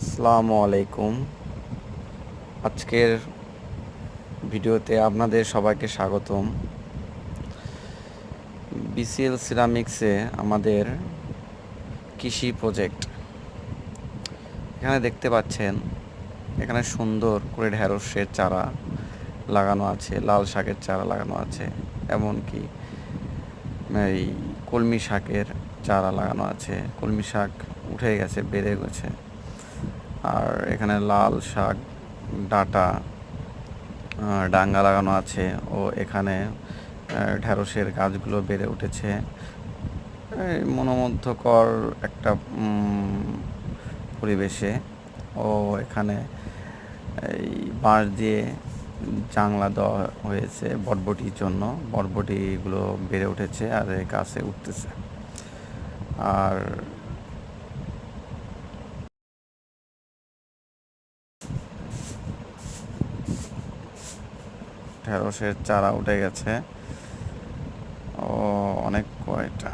আসসালামু আলাইকুম। আজকের ভিডিওতে আপনাদের সবাইকে স্বাগতম। বিসিএল সিরামিক্সে আমাদের কৃষি প্রজেক্ট। এখানে দেখতে পাচ্ছেন, এখানে সুন্দর করে ঢ্যাঁড়সের চারা লাগানো আছে, লাল শাকের চারা লাগানো আছে, এমনকি এই কলমি শাকের চারা লাগানো আছে। কলমি শাক উঠে গেছে, বেড়ে গেছে। আর এখানে লাল শাক, ডাটা ডাঙ্গা লাগানো আছে ও এখানে ঢ্যাঁড়সের গাছগুলো বেড়ে উঠেছে। মনোমুগ্ধকর একটা পরিবেশে ও এখানে এই বাঁশ দিয়ে জাংলা দেওয়া হয়েছে বটবটির জন্য। বটবটিগুলো বেড়ে উঠেছে আর এই গাছে উঠতেছে। আর ঢেঁড়সের চারা উঠে গেছে। ও অনেক কয়টা?